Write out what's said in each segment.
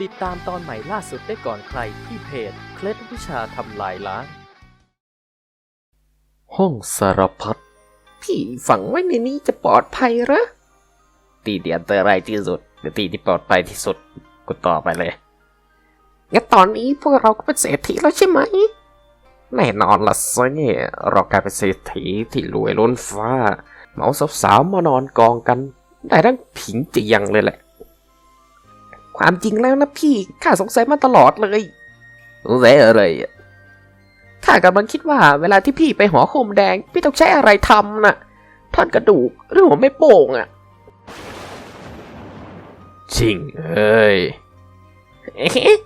ติดตามตอนใหม่ล่าสุดได้ก่อนใครที่เพจ เคล็ดวิชาทำลายล้าง ห้องสารพัดพี่ฝังไว้ในนี้จะปลอดภัยเหรอตีเดียนเตอร์ไรที่สุดหรือตีที่ปลอดภัยที่สุดกูต่อไปเลยงั้นตอนนี้พวกเราก็เป็นเศรษฐีแล้วใช่ไหม แน่นอนละสิเรากลายเป็นเศรษฐีที่รวยล้นฟ้า เหมาสาวๆมานอนกองกัน ได้ทั้งผิงเจียงเลยแหละ ความจริงแล้วนะพี่ข้าสงสัยมาตลอดเลยสงสัยอะไรอะข้ากำลังคิดว่าเวลาที่พี่ไปหอโคมแดง พี่ต้องใช้อะไรทำน่ะท่อนกระดูกหรือหัวไม่โป่งอะชิงเอ้ยเอ๊ะ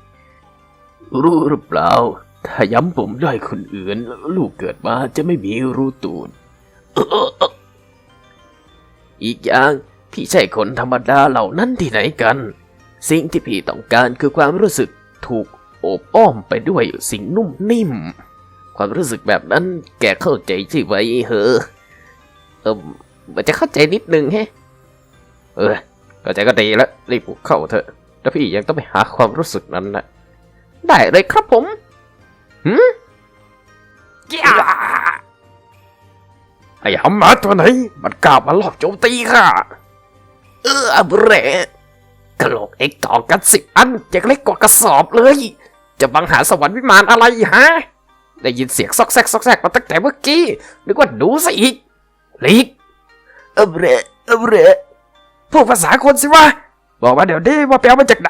รู้หรือเปล่า ถ้าย้ำผมด้อยคนอื่น ลูกเกิดมาจะไม่มีรูตูน อีกอย่าง พี่ใช่คนธรรมดาเหล่านั้นที่ไหนกัน สิ่งที่พี่ต้องการคือความรู้สึกถูกโอบอ้อมไปด้วยสิ่งนุ่มนิ่ม ความรู้สึกแบบนั้นแกเข้าใจใช่ไหมเหรอเออมันจะเข้าใจนิดนึงแฮะเออเข้าใจก็ดีแล้วรีบปลุกเข้าเถอะแล้วพี่ยังต้องไปหาความรู้สึกนั้นนะได้เลยครับผมหืมย่าไอ้หำหมาตัวไหน มันกล้ามาลอบโจมตีข้าเอออับเร กระโหลกเอ็กต่อกันสิบอันยังเล็กกว่ากระสอบเลย จะบังหาสวรรค์วิมานอะไรฮะ ได้ยินเสียงซอกแซกซอกแซกมาตั้งแต่เมื่อกี้ นึกว่าดูซะอีกลีกอับเรอับเรพูดภาษาคนสิวะ บอกมาเดี๋ยวนี้ว่าไปเอามาจากไหน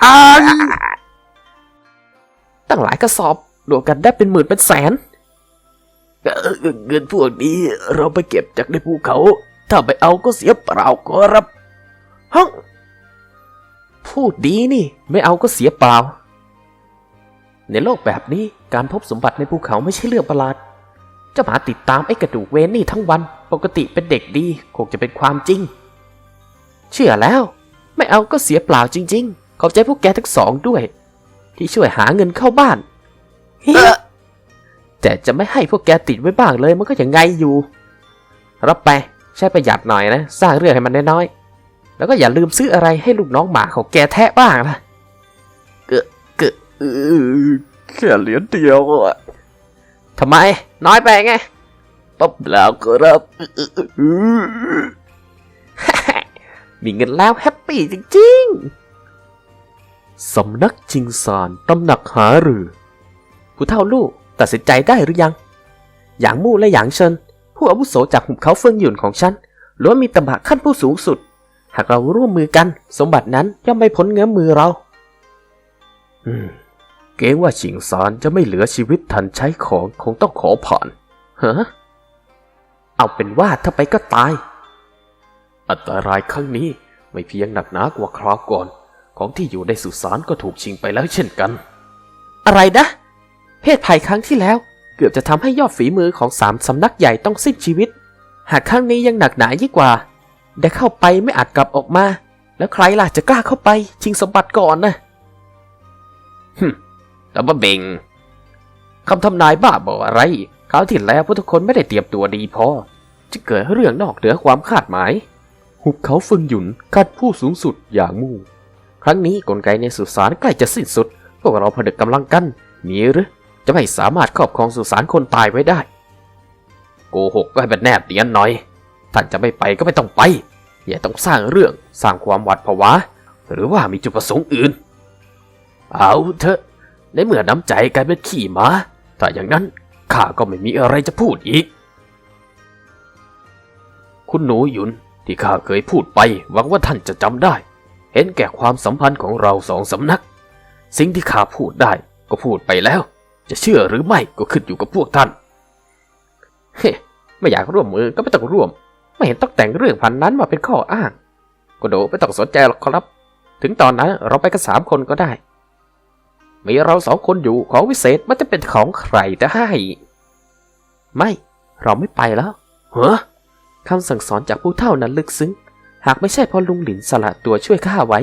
ตั้งหลายกระสอบรวมกันได้เป็นหมื่นเป็นแสนเอ่อเงินพวกนี้เราไปเก็บจากในภูเขา ถ้าไปเอาก็เสียเปล่าครับฮัง พูดดีนี่ ไม่เอาก็เสียเปล่า ในโลกแบบนี้การพบสมบัติในภูเขาไม่ใช่เรื่องประหลาด เจะหมาติดตามไอ้กระดูกเวนนี่ทั้งวัน ปกติเป็นเด็กดีคงจะเป็นความจริง เชื่อแล้ว ไม่เอาก็เสียเปล่าจริง ๆ ขอบใจพวกแกทั้งสองด้วย ที่ช่วยหาเงินเข้าบ้านเแต่จะไม่ให้พวกแกติดไว้บ้างเลยมันก็ยังไงอยู่ รับไปใช้ประหยัดหน่อยนะ สร้างเรื่องให้มันน้อยๆ แล้วก็อย่าลืมซื้ออะไรให้ลูกน้องหมาของแกแทะบ้างนะเกอะเกอะเออแค่เหรียญเดียวอะทำไม น้อยไปไงป๊บแล้วครับมีเงินแล้วแฮปปี้จริงๆ สำนักจิงซานตำหนักหารือ ผู้เฒ่าลูกตัดสินใจได้หรือยังหยางมู่และหยางเชินผู้อาวุโสจากหุบเขาเฟิงหยุนของฉันล้วนมีตำแหน่งขั้นผู้สูงสุด หากเราร่วมมือกัน สมบัตินั้นย่อมไม่พ้นเงื้อมมือเราอืมเกรงว่าชิงซานจะไม่เหลือชีวิตทันใช้ของคงต้องขอผ่านฮะเอาเป็นว่าถ้าไปก็ตาย อันตรายครั้งนี้ไม่เพียงหนักหนากว่าคราวก่อน ของที่อยู่ในสุสานก็ถูกชิงไปแล้วเช่นกัน อะไรนะ เพศภัยครั้งที่แล้ว เกือบจะทำให้ยอดฝีมือของสามสำนักใหญ่ต้องสิ้นชีวิต หากครั้งนี้ยังหนักหนายิ่งกว่า ได้เข้าไปไม่อาจกลับออกมา แล้วใครล่ะจะกล้าเข้าไป ชิงสมบัติก่อนนะแต่ว่าเบงคำทำนายบ้าบออะไรคราวที่แล้วพวกทุกคนไม่ได้เตรียมตัวดีพอ จะเกิดเรื่องนอกเหนือความคาดหมาย หุบเขาฟึงหยุนคัดผู้สูงสุดอย่างมู่ ครั้งนี้กลไกในสุสานใกล้จะสิ้นสุด พวกเราผนึกกำลังกันมีหรือจะไม่สามารถครอบครองสุสานคนตายไว้ได้ โกหกก็ให้เป็นแนบเนียนหน่อย ท่านจะไม่ไปก็ไม่ต้องไป อย่าต้องสร้างเรื่องสร้างความหวาดผวา หรือว่ามีจุดประสงค์อื่น เอาเถอะ ในเมื่อน้ำใจกลายเป็นขี่ม้าถ้าอย่างนั้นข้าก็ไม่มีอะไรจะพูดอีก คุณหนูหยุนที่ข้าเคยพูดไปหวังว่าท่านจะจำได้ เห็นแก่ความสัมพันธ์ของเราสองสำนัก สิ่งที่ข้าพูดได้ก็พูดไปแล้ว จะเชื่อหรือไม่ก็ขึ้นอยู่กับพวกท่าน เฮ้ไม่อยากร่วมมือก็ไม่ต้องร่วม ไม่เห็นต้องแต่งเรื่องพันนั้นมาเป็นข้ออ้างก็โดไม่ต้องสนใจหรอกครับ ถึงตอนนั้นเราไปกันสามคนก็ได้ มีเราสองคนอยู่ของวิเศษมันจะเป็นของใครได้ไม่เราไม่ไปแล้วเฮ้อคำสั่งสอนจากผู้เฒ่านั้นลึกซึ้ง หากไม่ใช่เพราะลุงหลินสละตัวช่วยข้าไว้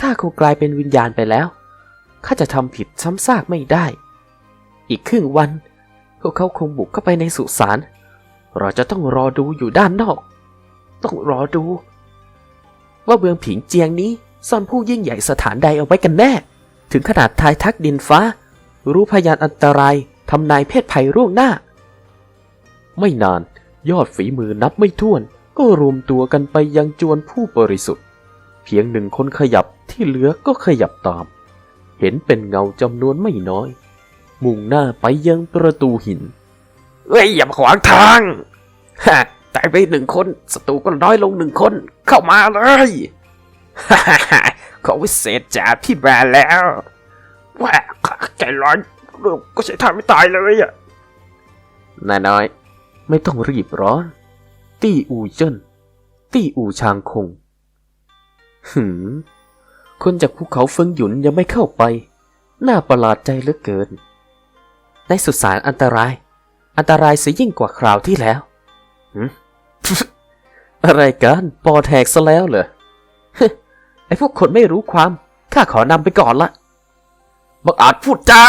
ข้าคงกลายเป็นวิญญาณไปแล้วข้าจะทำผิดซ้ำซากไม่ได้ อีกครึ่งวัน พวกเขาคงบุกเข้าไปในสุสาน เราจะต้องรอดูอยู่ด้านนอก ต้องรอดู ว่าเมืองผิงเจียงนี้ซ่อนผู้ยิ่งใหญ่สถานใดเอาไว้กันแน่ ถึงขนาดทายทักดินฟ้า รู้พยานอันตรายทำนายเพศภัยร่วงหน้า ไม่นานยอดฝีมือนับไม่ถ้วน ก็รวมตัวกันไปยังจวนผู้บริสุทธิ์ เพียงหนึ่งคนขยับที่เหลือก็ขยับตาม เห็นเป็นเงาจำนวนไม่น้อย มุ่งหน้าไปยังประตูหิน เฮ้ยอย่ามาขวางทางฮะตายไปหนึ่งคนศัตรูก็น้อยลงหนึ่งคน เข้ามาเลยฮ่าฮ่าฮ่าของวิเศษจากพี่แบร์แล้วว่าใจร้อนลูกก็ใช้ทางไม่ตายเลยอะนายน้อย ไม่ต้องรีบร้อน ตี้อูเจิ้นตี้อูชางคง หืม คนจากภูเขาเฟิงหยุนยังไม่เข้าไป น่าประหลาดใจเหลือเกิน ในสุสานอันตราย อันตรายเสียยิ่งกว่าคราวที่แล้วอะไรกันปอแทกซะแล้วเหรอไอพวกคนไม่รู้ความข้าขอนำไปก่อนละบักอาจพูดจา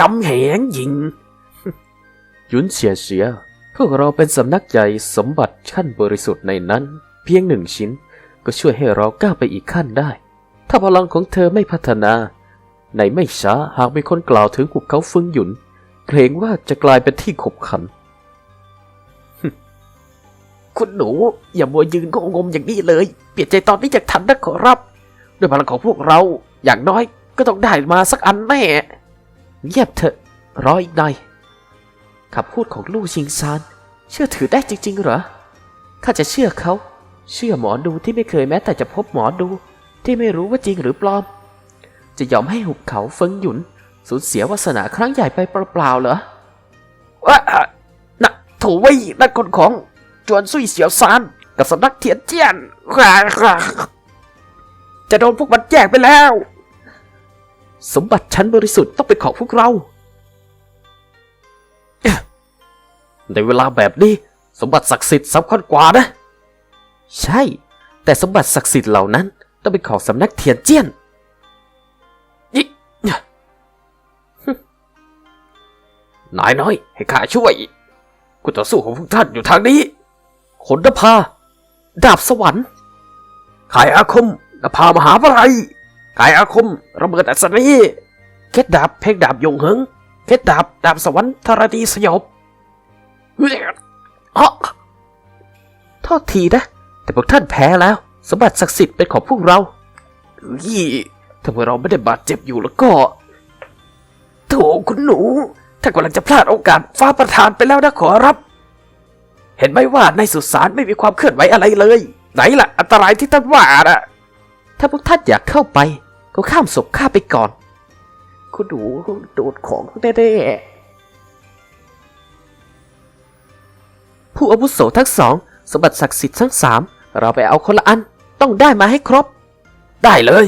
กำแหงยิงหยุนเฉียเฉียพวกเราเป็นสำนักใหญ่สมบัติขั้นบริสุทธิ์ในนั้น เพียงหนึ่งชิ้น ก็ช่วยให้เราก้าวไปอีกขั้นได้ ถ้าพลังของเธอไม่พัฒนา ในไม่ช้าหากมีคนกล่าวถึงหุบเขาฟึงหยุน เกรงว่าจะกลายเป็นที่ขบขัน คุณหนู อย่ามัวยืนงงมอย่างนี้เลย เปลี่ยนใจตอนนี้จากทันนะขอรับ ด้วยพลังของพวกเรา อย่างน้อยก็ต้องได้มาสักอันแน่เงียบเถอะ รออีกหน่อยคำพูดของลู่ชิงซาน เชื่อถือได้จริง ๆ เหรอ ข้าจะเชื่อเขา เชื่อหมอดูที่ไม่เคยแม้แต่จะพบหมอดู ที่ไม่รู้ว่าจริงหรือปลอม จะยอมให้หุบเขาเฟิงหยุน สูญเสียวาสนาครั้งใหญ่ไปเปล่าๆเหรอว่าน่ะโถไว้นั่นคนของจวนซุยเสียวซานกับสำนักเทียนเจียน จะโดนพวกมันแยกไปแล้ว สมบัติชั้นบริสุทธิ์ต้องเป็นของพวกเรา ในเวลาแบบนี้ สมบัติศักดิ์สิทธิ์สำคัญกว่านะ ใช่ แต่สมบัติศักดิ์สิทธิ์เหล่านั้น ต้องเป็นของสำนักเทียนเจียน นายน้อย ให้ข้าช่วยกูต่อสู้ของพวกท่านอยู่ทางนี้ขนนภา ดาบสวรรค์ขายอาคมนภามหาปไรขายอาคม ระเบิดอัศนีเคล็ดดาบเพกดาบยงเหิงเคล็ดดาบดาบสวรรค์ธรณีสยบเฮ้ยอ๊ะโทษทีนะ แต่พวกท่านแพ้แล้ว สมบัติศักดิ์สิทธิ์เป็นของพวกเรายี่ถ้าพวกเราไม่ได้บาดเจ็บอยู่แล้วก็โถคุณหนู ถ้ากำลังจะพลาดโอกาสฟ้าประทานไปแล้วนะขอรับ เห็นไหมว่าในสุสานไม่มีความเคลื่อนไหวอะไรเลย ไหนล่ะ อันตรายที่ท่านว่าน่ะ ถ้าพวกท่านอยากเข้าไป ก็ข้ามศพข้าไปก่อน คุณหนูโดดของแน่ผู้อาวุโสทั้งสองสมบัติศักดิ์สิทธิ์ทั้งสามเราไปเอาคนละอันต้องได้มาให้ครบๆได้เลย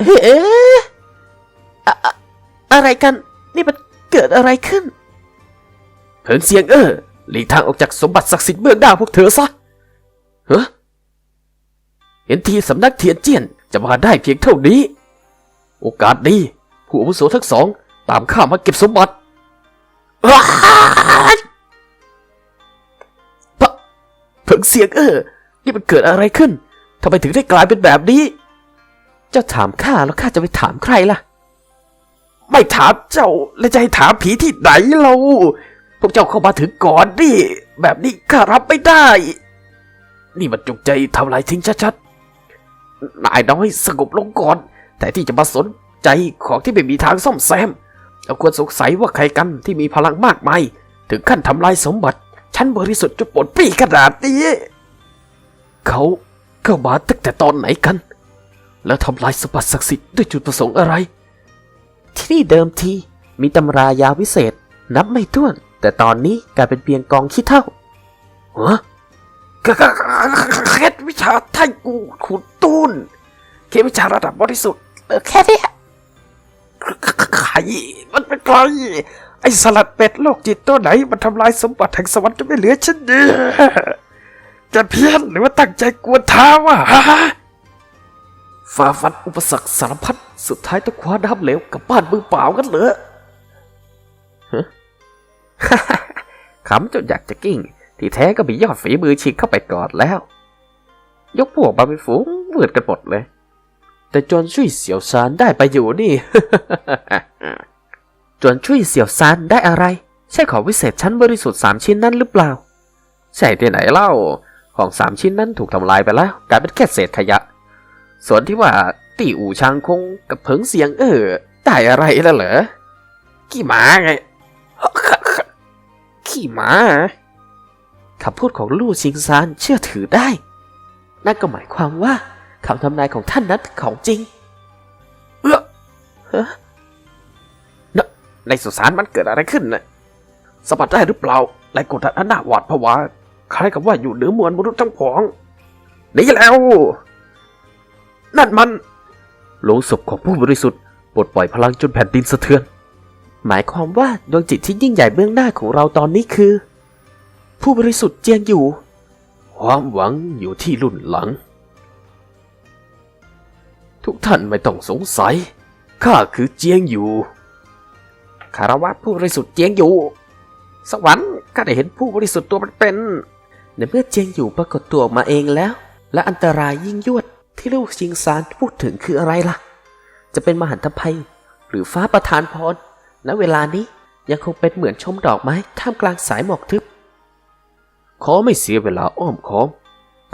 เฮ้ อะอะอะไรกัน นี่มันเกิดอะไรขึ้นเพิงเสียงเออหลีกทางออกจากสมบัติศักดิ์สิทธิ์เมืองดาวพวกเธอซะเฮ้เห็นทีสำนักเทียนเจียนจะมาได้เพียงเท่านี้ โอกาสดีผู้อาวุโสทั้งสอง ตามข้ามาเก็บสมบัติพะเพิงเสียงเออ นี่มันเกิดอะไรขึ้นทำไมถึงได้กลายเป็นแบบนี้เจ้าถามข้าแล้วข้าจะไปถามใครล่ะ ไม่ถามเจ้าแล้วจะให้ถามผีที่ไหนเราพวกเจ้าเข้ามาถึงก่อนดิแบบนี้ข้ารับไม่ได้ นี่มันจงใจทำลายทิ้งชัดๆนายน้อยสงบลงก่อน แต่ที่จะมาสนใจของที่ไม่มีทางซ่อมแซมเราควรสงสัยว่าใครกันที่มีพลังมากมาย ถึงขั้นทำลายสมบัติชั้นบริสุทธิ์จุดปนปี้ขนาดนี้ เขาเข้ามาตั้งแต่ตอนไหนกัน แล้วทำลายสมบัติศักดิ์สิทธิ์ด้วยจุดประสงค์อะไร ที่นี่เดิมที มีตำรายาวิเศษ นับไม่ถ้วน แต่ตอนนี้กลายเป็นเพียงกองขี้เท่าฮะกะกะกะเคล็ดวิชาไทยกูขุดตูนเคล็ดวิชาระดับบริสุทธิ์เหลือแค่เนี้ยใครมันเป็นใครไอสลัดเป็ดโลกจิตตัวไหน มันทำลายสมบัติแห่งสวรรค์จะไม่เหลือฉันเดียจะเพี้ยนหรือว่าตั้งใจกวนท้าวะฮะ ฝ่าฟันอุปสรรคสารพัดสุดท้ายต้องคว้าน้ำเหลวกลับบ้านมือเปล่ากันเหรอขำจนอยากจะกิ้ง ที่แท้ก็มียอดฝีมือชิงเข้าไปก่อนแล้ว ยกพวกมาเป็นฝูงมืดกันหมดเลย แต่จวนช่วยเสี่ยวซานได้ไปอยู่นี่ จวนช่วยเสี่ยวซานได้อะไร ใช่ของวิเศษชั้นบริสุทธิ์สามชิ้นนั้นหรือเปล่า ใช่ที่ไหนเล่า ของสามชิ้นนั้นถูกทำลายไปแล้วกลายเป็นแค่เศษขยะ ส่วนที่ว่าตีอู่ชางคงกับเพิงเสียงเออได้อะไรแล้วเหรอขี้หมาไงขี้หมาคำพูดของลู่ชิงซานเชื่อถือได้ นั่นก็หมายความว่าคำทำนายของท่านนั้นเป็นของจริง เออฮะในสุสานมันเกิดอะไรขึ้นน่ะสะบัดได้หรือเปล่าไรกดดันอันน่าหวาดผวาคล้ายกับว่าอยู่เหนือมวลมนุษย์ทั้งผองหนี่แล้ว นั่นมันโลงศพของผู้บริสุทธิ์ปลดปล่อยพลังจนแผ่นดินสะเทือน หมายความว่าดวงจิตที่ยิ่งใหญ่เบื้องหน้าของเราตอนนี้คือ ผู้บริสุทธิ์เจียงอยู่ ความหวังอยู่ที่รุ่นหลัง ทุกท่านไม่ต้องสงสัย ข้าคือเจียงอยู่คารวะผู้บริสุทธิ์เจียงอยู่ สวรรค์ก็ได้เห็นผู้บริสุทธิ์ตัวเป็นในเมื่อเจียงอยู่ปรากฏตัวออกมาเองแล้ว และอันตรายยิ่งยวด ที่ลูกชิงซานพูดถึงคืออะไรล่ะ จะเป็นมหันตภัย หรือฟ้าประทานพรณเวลานี้ยังคงเป็นเหมือนชมดอกไม้ท่ามกลางสายหมอกทึบ ขอไม่เสียเวลาอ้อมค้อม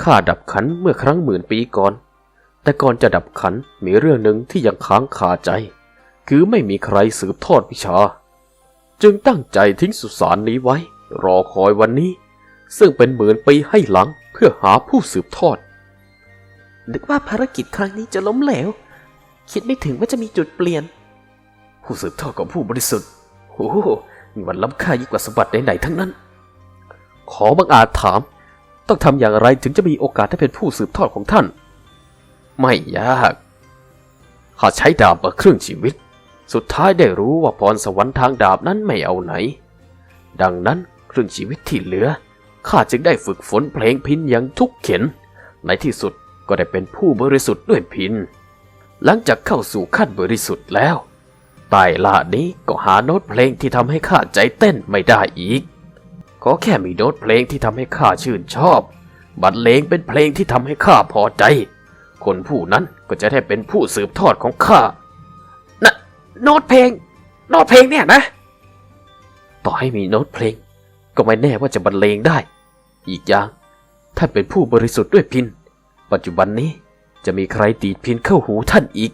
ข้าดับขันเมื่อครั้งหมื่นปีก่อน แต่ก่อนจะดับขันมีเรื่องหนึ่งที่ยังค้างคาใจ คือไม่มีใครสืบทอดวิชา จึงตั้งใจทิ้งสุสานนี้ไว้ รอคอยวันนี้ ซึ่งเป็นหมื่นปีให้หลังเพื่อหาผู้สืบทอด นึกว่าภารกิจครั้งนี้จะล้มเหลว คิดไม่ถึงว่าจะมีจุดเปลี่ยน ผู้สืบทอดของผู้บริสุทธิ์โอ้โหมันล้ำค่ายิ่งกว่าสมบัติไหนๆทั้งนั้น ขอบังอาจถาม ต้องทำอย่างไรถึงจะมีโอกาสได้เป็นผู้สืบทอดของท่าน ไม่ยากข้าใช้ดาบมาครึ่งชีวิต สุดท้ายได้รู้ว่าพรสวรรค์ทางดาบนั้นไม่เอาไหน ดังนั้นครึ่งชีวิตที่เหลือข้าจึงได้ฝึกฝนเพลงพินอย่างทุกเข็น ในที่สุด ก็ได้เป็นผู้บริสุทธิ์ด้วยพิน หลังจากเข้าสู่ขั้นบริสุทธิ์แล้วใต้ล่านี้ก็หาโน้ตเพลงที่ทำให้ข้าใจเต้นไม่ได้อีก ขอแค่มีโน้ตเพลงที่ทำให้ข้าชื่นชอบบรรเลงเป็นเพลงที่ทำให้ข้าพอใจ คนผู้นั้นก็จะได้เป็นผู้สืบทอดของข้าน่ะโน้ตเพลง โน้ตเพลงเนี่ยนะ ต่อให้มีโน้ตเพลง ก็ไม่แน่ว่าจะบรรเลงได้ อีกอย่างท่านเป็นผู้บริสุทธิ์ด้วยพิน ปัจจุบันนี้จะมีใครตีดพินเข้าหูท่านอีก